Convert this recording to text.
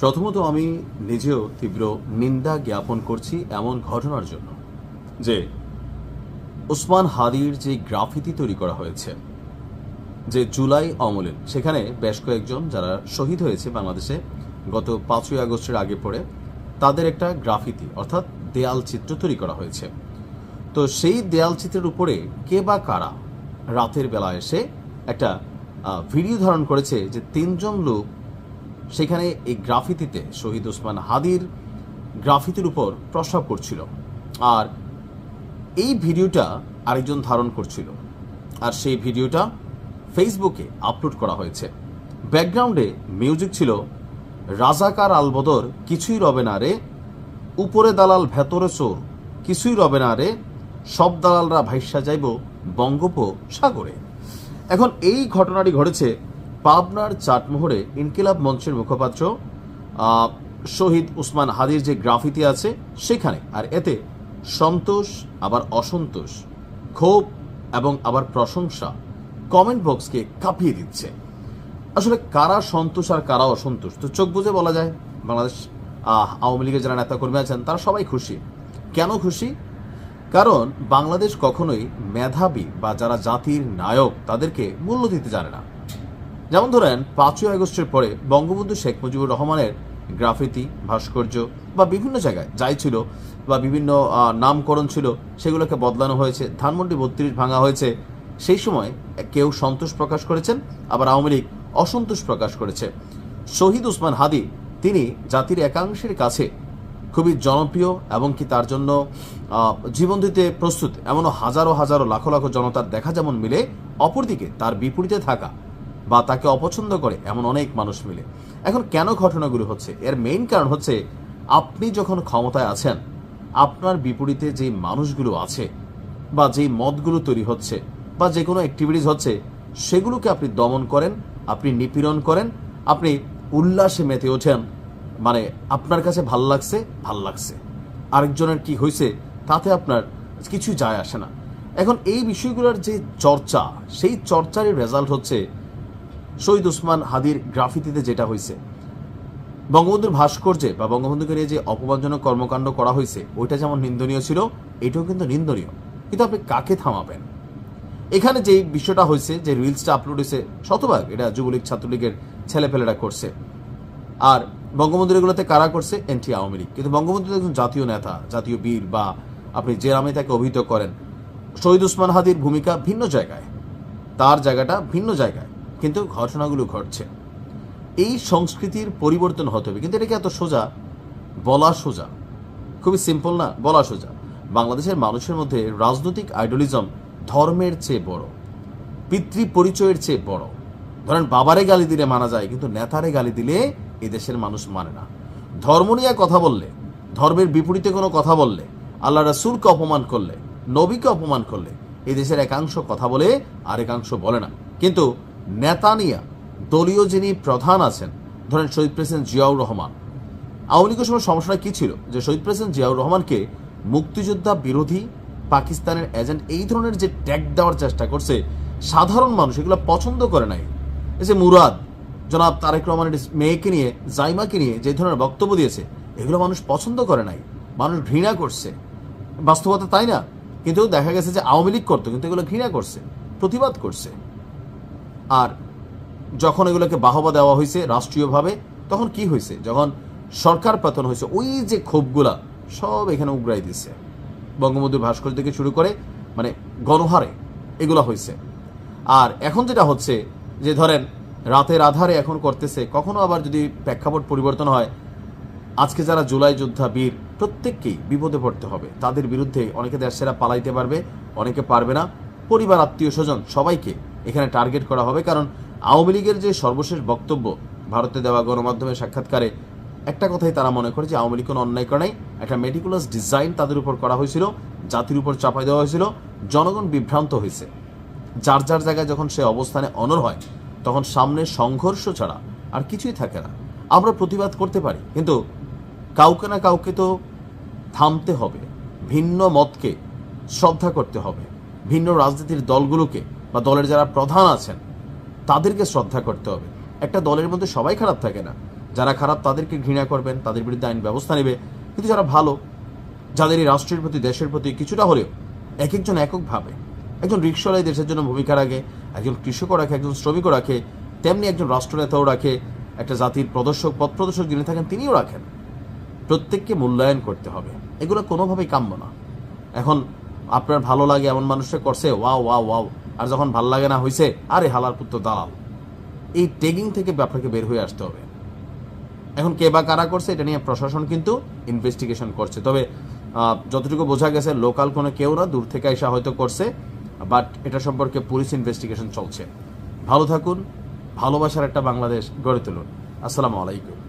প্রথমত আমি নিজেও তীব্র নিন্দা জ্ঞাপন করছি এমন ঘটনার জন্য, যে ওসমান হাদির যে গ্রাফিতি তৈরি করা হয়েছে, যে জুলাই অমলে, সেখানে বেশ কয়েকজন যারা শহীদ হয়েছে বাংলাদেশে, গত পাঁচই আগস্টের আগে পড়ে, তাদের একটা গ্রাফিতি, অর্থাৎ দেয়াল চিত্র তৈরি করা হয়েছে। তো সেই দেয়াল চিত্রের উপরে কে বা কারা রাতের বেলা এসে একটা ভিডিও ধারণ করেছে যে তিনজন লোক সেখানে এই গ্রাফিতিতে শহীদ ওসমান হাদির গ্রাফিতির উপর প্রস্রাব করছিল। আর এই ভিডিওটা আরেকজন ধারণ করছিল। আর সেই ভিডিওটা ফেসবুকে আপলোড করা হয়েছে। ব্যাকগ্রাউন্ডে মিউজিক ছিল, রাজাকার আলবদর কিছুই রবে না রে, উপরে দালাল ভেতরে চোর, কিছুই রবে না রে, সব দালালরা ভাইসা যাইব বঙ্গোপ সাগরে এখন এই ঘটনাটি ঘটেছে পাবনার চাটমোহরে ইনকিলাব মঞ্চের মুখপাত্র শহীদ উসমান হাদির যে গ্রাফিতি আছে সেখানে। আর এতে সন্তোষ, আবার অসন্তোষ, ক্ষোভ এবং আবার প্রশংসা কমেন্ট বক্সকে কাঁপিয়ে দিচ্ছে। আসলে কারা সন্তোষ আর কারা অসন্তোষ? তো চোখ বুঝে বলা যায়, বাংলাদেশ আওয়ামী লীগের যারা নেতা কর্মী আছেন, তারা সবাই খুশি। কেন খুশি? কারণ বাংলাদেশ কখনোই মেধাবী বা যারা জাতির নায়ক তাদেরকে মূল্য দিতে জানে না। যেমন ধরেন, পাঁচই আগস্টের পরে বঙ্গবন্ধু শেখ মুজিবুর রহমানের গ্রাফিতি, ভাস্কর্য বা বিভিন্ন জায়গায় যাই ছিল বা বিভিন্ন নামকরণ ছিল, সেগুলোকে বদলানো হয়েছে, ধানমন্ডি বত্রিশ ভাঙা হয়েছে, সেই সময় কেউ সন্তোষ প্রকাশ করেছেন, আবার আওয়ামী লীগ অসন্তোষ প্রকাশ করেছে। শহীদ উসমান হাদি, তিনি জাতির একাংশের কাছে খুবই জনপ্রিয় এবং কি তার জন্য জীবন দিতে প্রস্তুত। এমনও হাজারো হাজারো লাখো লাখো জনতার দেখা যেমন মিলে, অপরদিকে তার বিপরীতে থাকা বা তাকে অপছন্দ করে এমন অনেক মানুষ মিলে। এখন কেন ঘটনাগুলো হচ্ছে? এর মেইন কারণ হচ্ছে আপনি যখন ক্ষমতায় আছেন, আপনার বিপরীতে যে মানুষগুলো আছে বা যেই মতগুলো তৈরি হচ্ছে বা যে কোনো অ্যাক্টিভিটিস হচ্ছে, সেগুলোকে আপনি দমন করেন, আপনি নিপীড়ন করেন, আপনি উল্লাসে মেতে ওঠেন। মানে আপনার কাছে ভালো লাগছে ভালো লাগছে। আরেকজনের কি হয়েছে তাতে আপনার কিছু যায় আসে না। এখন এই বিষয়গুলোর যে চর্চা, সেই চর্চারই রেজাল্ট হচ্ছে শহীদ উসমান হাদির গ্রাফিতিতে যেটা হয়েছে বঙ্গবন্ধুর ভাস্কর্যে বা বঙ্গবন্ধুকে নিয়ে যে অপমানজনক কর্মকাণ্ড করা হয়েছে ওইটা যেমন নিন্দনীয় ছিল, এটাও কিন্তু নিন্দনীয়। কিন্তু আপনি কাকে থামাবেন? এখানে যে বিষয়টা হয়েছে যে রিলসটা আপলোড হয়েছে শতভাগ এটা যুবলীগ ছাত্রলীগের ছেলেপেলেরা করছে। আর বঙ্গবন্ধুর এগুলোতে কারা করছে? এনটি আওয়ামী লীগ। কিন্তু বঙ্গবন্ধু একজন জাতীয় নেতা, জাতীয় বীর বা আপনি যে নামে তাকে অভিহিত করেন। শহীদ উসমান হাদির ভূমিকা ভিন্ন জায়গায়। তার জায়গাটা ভিন্ন জায়গায়। কিন্তু ঘটনাগুলো ঘটছে। এই সংস্কৃতির পরিবর্তন হতে হবে। কিন্তু এটাকে এত সোজা? বলা সোজা। খুবই সিম্পল না? বলা সোজা। বাংলাদেশের মানুষের মধ্যে রাজনৈতিক আইডলিজম ধর্মের চেয়ে বড় পিতৃ পরিচয়ের চেয়ে বড়। ধরেন, বাবারে গালি দিলে মানা যায়, কিন্তু নেতারে গালি দিলে এ দেশের মানুষ মানে না। ধর্ম নিয়ে কথা বললে, ধর্মের বিপরীতে কোনো কথা বললে, আল্লাহ রাসুলকে অপমান করলে, নবীকে অপমান করলে এই দেশের একাংশ কথা বলে আর একাংশ বলে না। কিন্তু নেতা নিয়ে দলীয় যিনি প্রধান আছেন, ধরেন শহীদ প্রেসিডেন্ট জিয়াউর রহমান। আওয়ামী লীগের সময় সমস্যাটা কী ছিল? যে শহীদ প্রেসিডেন্ট জিয়াউর রহমানকে মুক্তিযোদ্ধা বিরোধী পাকিস্তানের এজেন্ট এই ধরনের যে ট্যাগ দেওয়ার চেষ্টা করছে, সাধারণ মানুষ এগুলো পছন্দ করে নাই। এই যে মুরাদ, জনাব তারেক রহমানের মেয়েকে নিয়ে, জাইমাকে নিয়ে যে ধরনের বক্তব্য দিয়েছে, এগুলো মানুষ পছন্দ করে নাই। মানুষ ঘৃণা করছে। বাস্তবতা তাই না? কিন্তু দেখা গেছে যে আওয়ামী লীগ করতো, কিন্তু এগুলো ঘৃণা করছে, প্রতিবাদ করছে। আর যখন এগুলোকে বাহবা দেওয়া হয়েছে রাষ্ট্রীয়ভাবে, তখন কি হয়েছে? যখন সরকার পতন হয়েছে, ওই যে ক্ষোভগুলা সব এখানে উগড়াই দিছে বঙ্গবন্ধুর ভাস্কর্য থেকে শুরু করে মানে গণহারে এগুলো হয়েছে। আর এখন যেটা হচ্ছে, যে ধরেন রাতের আধারে এখন করতেছে, কখনো আবার যদি প্রেক্ষাপট পরিবর্তন হয়, আজকে যারা জুলাই যোদ্ধা বীর, প্রত্যেককেই বিপদে পড়তে হবে। তাদের বিরুদ্ধে অনেকে দেশেরা পালাইতে পারবে, অনেকে পারবে না। পরিবার আত্মীয় স্বজন সবাইকে এখানে টার্গেট করা হবে, কারণ আওয়ামী লীগের যে সর্বশেষ বক্তব্য ভারতে দেওয়া গণমাধ্যমের সাক্ষাৎকারে, একটা কথাই তারা মনে করে যে আওয়ামী লীগ কোনো অন্যায় করে নাই। একটা মেটিকুলাস ডিজাইন তাদের উপর করা হয়েছিল, জাতির উপর চাপাই দেওয়া হয়েছিল, জনগণ বিভ্রান্ত হয়েছে। যার যার জায়গায় যখন সে অবস্থানে অনর হয়, তখন সামনে সংঘর্ষ ছাড়া আর কিছুই থাকে না। আমরা প্রতিবাদ করতে পারি, কিন্তু কাউকে না কাউকে তো থামতে হবে, ভিন্ন মতকে শ্রদ্ধা করতে হবে, ভিন্ন রাজনীতির দলগুলোকে বা দলের যারা প্রধান আছেন, তাদেরকে শ্রদ্ধা করতে হবে। একটা দলের মধ্যে সবাই খারাপ থাকে না। যারা খারাপ, তাদেরকে ঘৃণা করবেন, তাদের বিরুদ্ধে আইন ব্যবস্থা নেবে। কিন্তু যারা ভালো, যাদের এই রাষ্ট্রের প্রতি, দেশের প্রতি কিছুটা হলেও এক একজন এককভাবে একজন রিক্সাওয়ালাই দেশের জন্য ভূমিকা রাখে, একজন কৃষকও রাখে, একজন শ্রমিকও রাখে, তেমনি একজন রাষ্ট্রনেতাও রাখে, একটা জাতির প্রদর্শক, পথ প্রদর্শক যিনি থাকেন, তিনিও রাখেন। প্রত্যেককে মূল্যায়ন করতে হবে। এগুলো কোনোভাবেই কাম্য না। এখন আপনার ভালো লাগে এমন মানুষটা করছে, ওয়াও ওয়াও ওয়াও। আর যখন ভালো লাগে না হয়েছে আরে হালার পুত্র দালাল। এই টেগিং থেকে আপনাকে বের হয়ে আসতে হবে। এখন কে বা কারা করছে, এটা নিয়ে প্রশাসন কিন্তু ইনভেস্টিগেশন করছে। তবে যতটুকু বোঝা গেছে লোকাল কোনো কেউ না, দূর থেকে এসে হয়তো করছে বাট এটা সম্পর্কে পুলিশ ইনভেস্টিগেশন চলছে। ভালো থাকুন, ভালোবাসার একটা বাংলাদেশ গড়ে তুলুন। আসসালামু আলাইকুম।